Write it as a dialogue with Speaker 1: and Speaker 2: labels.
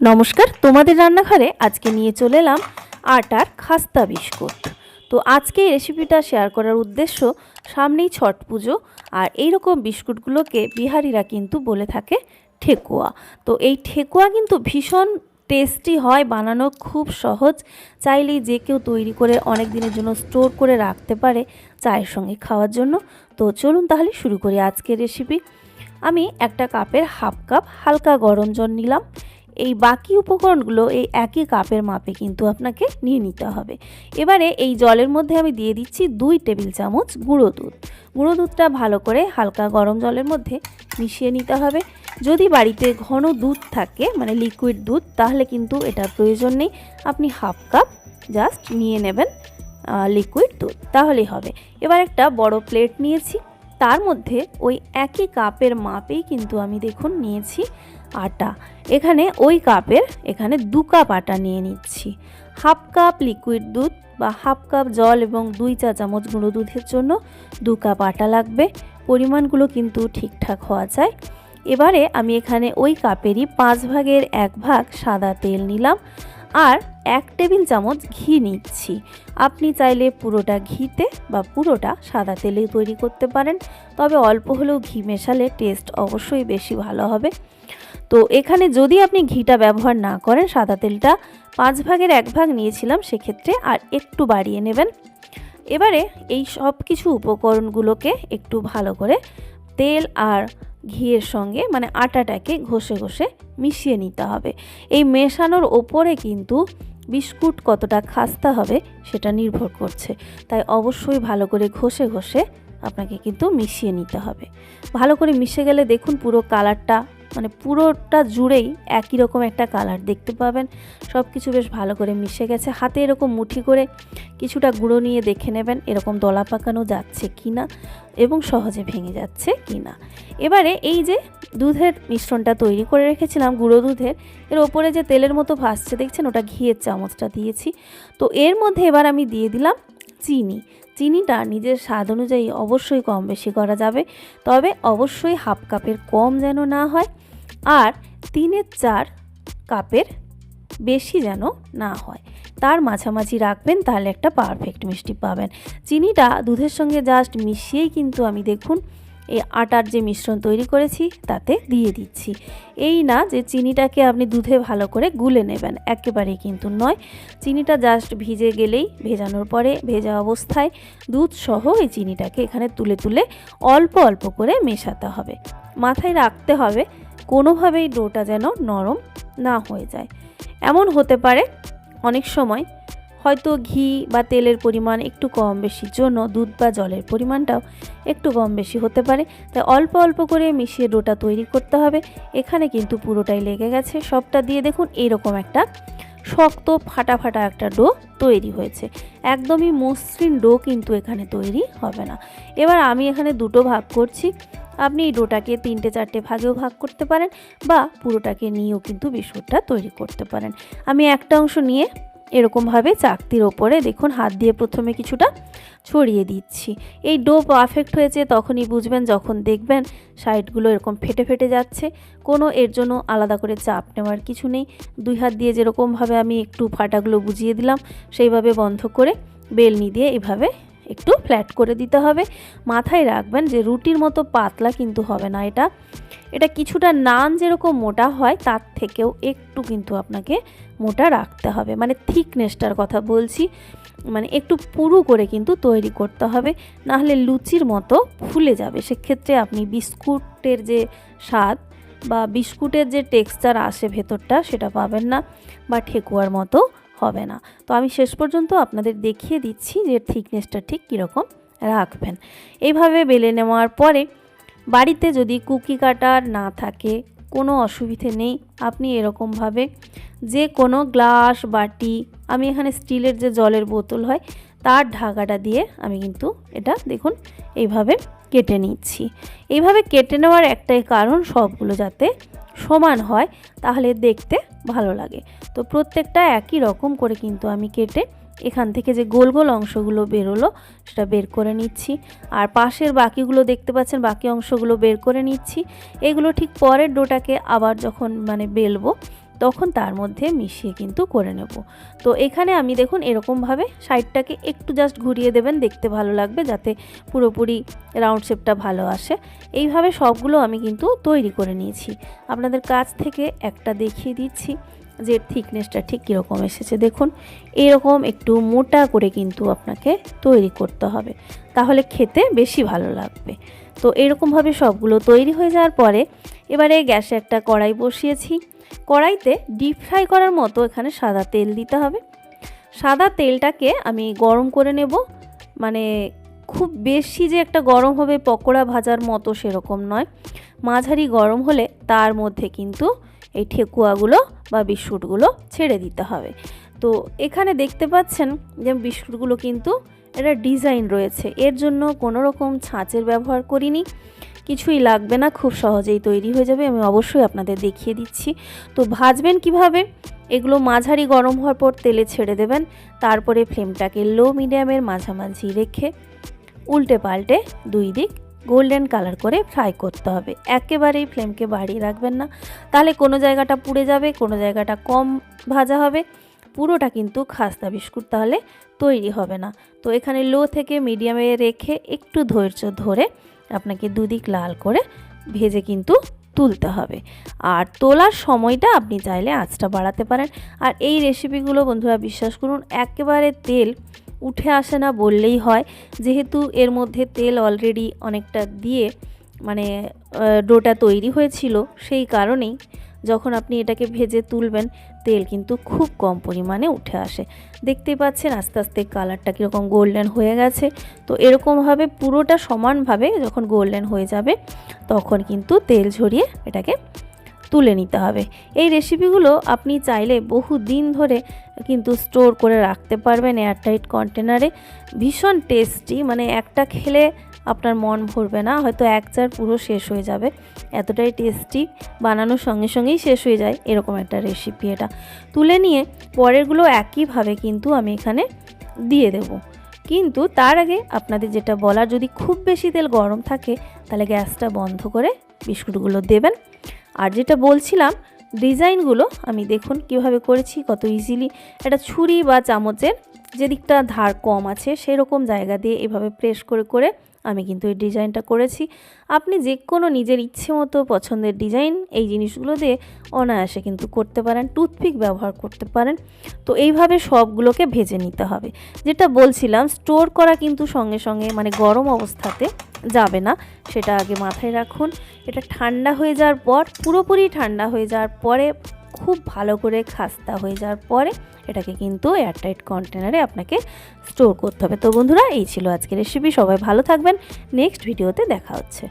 Speaker 1: নমস্কার, তোমাদের রান্নাঘরে আজকে নিয়ে চলে এলাম আটার খাস্তা বিস্কুট। তো আজকে এই রেসিপিটা শেয়ার করার উদ্দেশ্য সামনেই ছট পুজো আর এই রকম বিস্কুটগুলোকে বিহারিরা কিন্তু বলে থাকে ঠেকুয়া। তো এই ঠেকুয়া কিন্তু ভীষণ টেস্টি হয়, বানানো খুব সহজ। চাইলেই যে কেউ তৈরি করে অনেক দিনের জন্য স্টোর করে রাখতে পারে চায়ের সঙ্গে খাওয়ার জন্য। তো চলুন তাহলে শুরু করি আজকের রেসিপি আমি একটা কাপের হাফ কাপ হালকা গরম জল নিলাম। এই বাকি উপকরণগুলো এই একই কাপের মাপে কিন্তু আপনাকে নিয়ে নিতে হবে। এবারে এই জলের মধ্যে আমি দিয়ে দিচ্ছি দুই টেবিল চামচ গুঁড়ো দুধ। গুঁড়ো দুধটা ভালো করে হালকা গরম জলের মধ্যে মিশিয়ে নিতে হবে। যদি বাড়িতে ঘন দুধ থাকে মানে লিকুইড দুধ, তাহলে কিন্তু এটা প্রয়োজন নেই। আপনি হাফ কাপ জাস্ট নিয়ে নেবেন লিকুইড দুধ, তাহলেই হবে। এবার একটা বড় প্লেট নিয়েছি। তার মধ্যে ওই একই কাপের মাপেই কিন্তু আমি দেখুন নিয়েছি। আটা। এখানে ওই কাপের, এখানে দু কাপ আটা নিয়ে নিচ্ছি। হাফ কাপ লিকুইড দুধ বা হাফ কাপ জল এবং দুই চা চামচ গুঁড়ো দুধের জন্য দু কাপ আটা লাগবে। পরিমাণগুলো কিন্তু ঠিকঠাক হওয়া চাই এবারে আমি এখানে ওই কাপেরই পাঁচ ভাগের এক ভাগ সাদা তেল নিলাম আর এক টেবিল চামচ ঘি নিচ্ছি। আপনি চাইলে পুরোটা ঘিতে বা পুরোটা সাদা তেলে তৈরি করতে পারেন, তবে অল্প হলেও ঘি মেশালে টেস্ট অবশ্যই বেশি ভালো হবে। তো এখানে যদি আপনি ঘিটা ব্যবহার না করেন, সাদা তেলটা পাঁচ ভাগের এক ভাগ নিয়েছিলাম সেক্ষেত্রে আর একটু বাড়িয়ে নেবেন। এবারে এই সব কিছু উপকরণগুলোকে একটু ভালো করে তেল আর ঘিয়ের সঙ্গে মানে আটাটাকে ঘষে ঘষে মিশিয়ে নিতে হবে। এই মেশানোর ওপরে কিন্তু বিস্কুট কতটা খাস্তা হবে সেটা নির্ভর করছে। তাই অবশ্যই ভালো করে ঘষে ঘষে আপনাকে কিন্তু মিশিয়ে নিতে হবে। ভালো করে মিশে গেলে দেখুন পুরো কালারটা মানে পুরোটা জুড়েই একই রকম একটা কালার দেখতে পাবেন। সব কিছু বেশ ভালো করে মিশে গেছে। হাতে এরকম মুঠি করে কিছুটা গুঁড়ো নিয়ে দেখে নেবেন এরকম দলা পাকানো যাচ্ছে কি না এবং সহজে ভেঙে যাচ্ছে কি না এবারে এই যে দুধের মিশ্রণটা তৈরি করে রেখেছিলাম, গুঁড়ো দুধের, এর ওপরে যে তেলের মতো ভাসছে, দেখছেন? ওটা ঘিয়ের চামচটা দিয়েছি। তো এর মধ্যে এবার আমি দিয়ে দিলাম চিনি। চিনিটা নিজের স্বাদ অনুযায়ী অবশ্যই কম বেশি করা যাবে। তবে অবশ্যই হাফ কাপের কম যেন না হয় আর তিনের চার কাপের বেশি যেন না হয়। তার মাঝামাঝি রাখবেন তাহলে একটা পারফেক্ট মিষ্টি পাবেন। চিনিটা দুধের সঙ্গে জাস্ট মিশিয়েই কিন্তু আমি দেখুন এই আটার যে মিশ্রণ তৈরি করেছি, তাতে দিয়ে দিচ্ছি। এই না যে চিনিটাকে আপনি দুধে ভালো করে গুলে নেবেন, একেবারেই কিন্তু নয়। চিনিটা জাস্ট ভিজে গেলেই ভেজানোর পরে ভেজা অবস্থায় দুধ সহ এই চিনিটাকে এখানে তুলে তুলে অল্প অল্প করে মেশাতে হবে। মাথায় রাখতে হবে, কোনোভাবেই ডোটা যেন নরম না হয়ে যায়। এমন হতে পারে অনেক সময় হয়তো ঘি বা তেলের পরিমাণ একটু কম বেশির জন্য দুধ বা জলের পরিমাণটাও একটু কম বেশি হতে পারে। তাই অল্প অল্প করে মিশিয়ে ডোটা তৈরি করতে হবে। এখানে কিন্তু পুরোটাই লেগে গেছে। সবটা দিয়ে দেখুন এরকম একটা শক্ত ফাটা ফাটা একটা ডো তৈরি হয়েছে। একদমই মসৃণ ডো কিন্তু এখানে তৈরি হবে না। এবার আমি এখানে দুটো ভাগ করছি। আপনি এই ডোটাকে তিনটে চারটে ভাগেও ভাগ করতে পারেন বা পুরোটাকে নিয়েও কিন্তু বিস্কুটটা তৈরি করতে পারেন। আমি একটা অংশ নিয়ে এরকমভাবে চাকতির ওপরে দেখুন হাত দিয়ে প্রথমে কিছুটা ছড়িয়ে দিচ্ছি। এই ডো পারফেক্ট হয়েছে তখনই বুঝবেন যখন দেখবেন সাইডগুলো এরকম ফেটে ফেটে যাচ্ছে। কোনো এর জন্য আলাদা করে চাপ নেওয়ার কিছু নেই। দুই হাত দিয়ে যেরকমভাবে আমি একটু ফাটাগুলো বুঝিয়ে দিলাম, সেইভাবে বন্ধ করে বেলনি দিয়ে এভাবে একটু ফ্ল্যাট করে দিতে হবে। মাথায় রাখবেন যে রুটির মতো পাতলা কিন্তু হবে না এটা। এটা কিছুটা নান যেরকম মোটা হয়, তার থেকেও একটু কিন্তু আপনাকে মোটা রাখতে হবে। মানে থিকনেসটার কথা বলছি। মানে একটু পুরু করে কিন্তু তৈরি করতে হবে। নাহলে লুচির মতো ফুলে যাবে। সেক্ষেত্রে আপনি বিস্কুটের যে স্বাদ বা বিস্কুটের যে টেক্সচার আসে ভেতরটা, সেটা পাবেন না। বা ঠেকুয়ার মতো হবে না। তো আমি শেষ পর্যন্ত আপনাদের দেখিয়ে দিচ্ছি যে থিকনেসটা ঠিক কীরকম রাখবেন। এইভাবে বেলে নেওয়ার পরে বাড়িতে যদি কুকি কাটার না থাকে, কোনো অসুবিধে নেই। আপনি এরকমভাবে যে কোনো গ্লাস, বাটি, আমি এখানে স্টিলের যে জলের বোতল হয়, তার ঢাকাটা দিয়ে আমি কিন্তু এটা দেখুন, এইভাবে কেটে নিচ্ছি। এইভাবে কেটে নেওয়ার একটাই কারণ সবগুলো যাতে সমান হয়, তাহলে দেখতে ভালো লাগে। তো প্রত্যেকটা একই রকম করে কিন্তু আমি কেটে এখান থেকে যে গোল গোল অংশগুলো বেরোলো, সেটা বের করে নিচ্ছি। আর পাশের বাকিগুলো দেখতে পাচ্ছেন, বাকি অংশগুলো বের করে নিচ্ছি। এগুলো ঠিক পরের ডোটাকে আবার যখন মানে বেলবো তখন তার মধ্যে মিশিয়ে কিন্তু করে নেব। তো এখানে আমি দেখুন এরকমভাবে সাইডটাকে একটু জাস্ট ঘুরিয়ে দেবেন, দেখতে ভালো লাগবে যাতে পুরোপুরি রাউন্ড শেপটা ভালো আসে। এইভাবে সবগুলো আমি কিন্তু তৈরি করে নিয়েছি। আপনাদের কাছ থেকে একটা দেখিয়ে দিচ্ছি যে থিকনেসটা ঠিক কীরকম এসেছে। দেখুন, এরকম একটু মোটা করে কিন্তু আপনাকে তৈরি করতে হবে। তাহলে খেতে বেশি ভালো লাগবে। তো এরকমভাবে সবগুলো তৈরি হয়ে যাওয়ার পরে এবারে গ্যাসে একটা কড়াই বসিয়েছি। কড়াইতে ডিপ ফ্রাই করার মতো এখানে সাদা তেল দিতে হবে। সাদা তেলটাকে আমি গরম করে নেব। মানে খুব বেশি যে একটা গরম হবে পকোড়া ভাজার মতো সেরকম নয়। মাঝারি গরম হলে তার মধ্যে কিন্তু এই ঠেকুয়াগুলো বা বিস্কুটগুলো ছেড়ে দিতে হবে। তো এখানে দেখতে পাচ্ছেন যে বিস্কুটগুলো কিন্তু এটা ডিজাইন রয়েছে। এর জন্য কোনো রকম ছাঁচের ব্যবহার করিনি। কিছুই লাগবে না, খুব সহজেই তৈরি হয়ে যাবে, আমি অবশ্যই আপনাদের দেখিয়ে দিচ্ছি। তো ভাজবেন কীভাবে? এগুলো মাঝারি গরম হওয়ার পর তেলে ছেড়ে দেবেন, তারপরে ফ্লেমটাকে লো মিডিয়ামের মাঝামাঝি রেখে উল্টে পাল্টে দুই দিক গোল্ডেন কালার করে ফ্রাই করতে হবে। একেবারেই ফ্লেমকে বাড়িয়ে রাখবেন না। তাহলে কোনো জায়গাটা পুড়ে যাবে, কোনো জায়গাটা কম ভাজা হবে। পুরোটা কিন্তু খাস্তা বিস্কুট তাহলে তৈরি হবে না। তো এখানে লো থেকে মিডিয়ামে রেখে একটু ধৈর্য ধরে আপনাকে দুদিক লাল করে ভেজে কিন্তু তুলতে হবে। আর তোলার সময়টা আপনি চাইলে আঁচটা বাড়াতে পারেন। আর এই রেসিপিগুলো বন্ধুরা বিশ্বাস করুন, একেবারে তেল উঠে আসে না বললেই হয়। যেহেতু এর মধ্যে তেল অলরেডি অনেকটা দিয়ে মানে ডোটা তৈরি হয়েছিল, সেই কারণেই যখন আপনি এটাকে ভেজে তুলবেন, তেল কিন্তু খুব কম পরিমাণে উঠে আসে। দেখতেই পাচ্ছেন আস্তে আস্তে কালারটা কীরকম গোল্ডেন হয়ে গেছে। তো এরকমভাবে পুরোটা সমানভাবে যখন গোল্ডেন হয়ে যাবে, তখন কিন্তু তেল ঝরিয়ে এটাকে তুলে নিতে হবে। এই রেসিপিগুলো আপনি চাইলে বহু দিন ধরে কিন্তু স্টোর করে রাখতে পারবেন এয়ারটাইট কন্টেনারে ভীষণ টেস্টি মানে একটা খেলে আপনার মন ভরবে না, হয়তো এক চার পুরো শেষ হয়ে যাবে। এতটাই টেস্টি বানানোর সঙ্গে সঙ্গেই শেষ হয়ে যায় এরকম একটা রেসিপি এটা। তুলে নিয়ে পরেরগুলো একইভাবে কিন্তু আমি এখানে দিয়ে দেব। কিন্তু তার আগে আপনাদের যেটা বলার, যদি খুব বেশি তেল গরম থাকে, তাহলে গ্যাসটা বন্ধ করে বিস্কুটগুলো দেবেন। আর যেটা বলছিলাম, ডিজাইনগুলো আমি দেখুন কীভাবে করেছি, কত ইজিলি একটা ছুরি বা চামচের যেদিকটা ধার কম আছে, সেরকম জায়গা দিয়ে এভাবে প্রেস করে করে আমি কিন্তু এই ডিজাইনটা করেছি। আপনি যে কোনো নিজের ইচ্ছে মতো পছন্দের ডিজাইন এই জিনিসগুলো দিয়ে অনায়াসে কিন্তু করতে পারেন, টুথপিক ব্যবহার করতে পারেন। তো এইভাবে সবগুলোকে ভেজে নিতে হবে। যেটা বলছিলাম, স্টোর করা কিন্তু সঙ্গে সঙ্গে মানে গরম অবস্থাতে যাবে না, সেটা আগে মাথায় রাখুন। এটা ঠান্ডা হয়ে যাওয়ার পর, পুরোপুরি ঠান্ডা হয়ে যাওয়ার পরে খুব ভালো করে খাস্তা হয়ে যাওয়ার পরে এটাকে কিন্তু এয়ারটাইট কন্টেনারে আপনাকে স্টোর করতে হবে। তো বন্ধুরা, এই ছিল আজকের রেসিপি সবাই ভালো থাকবেন। নেক্সট ভিডিওতে দেখা হচ্ছে।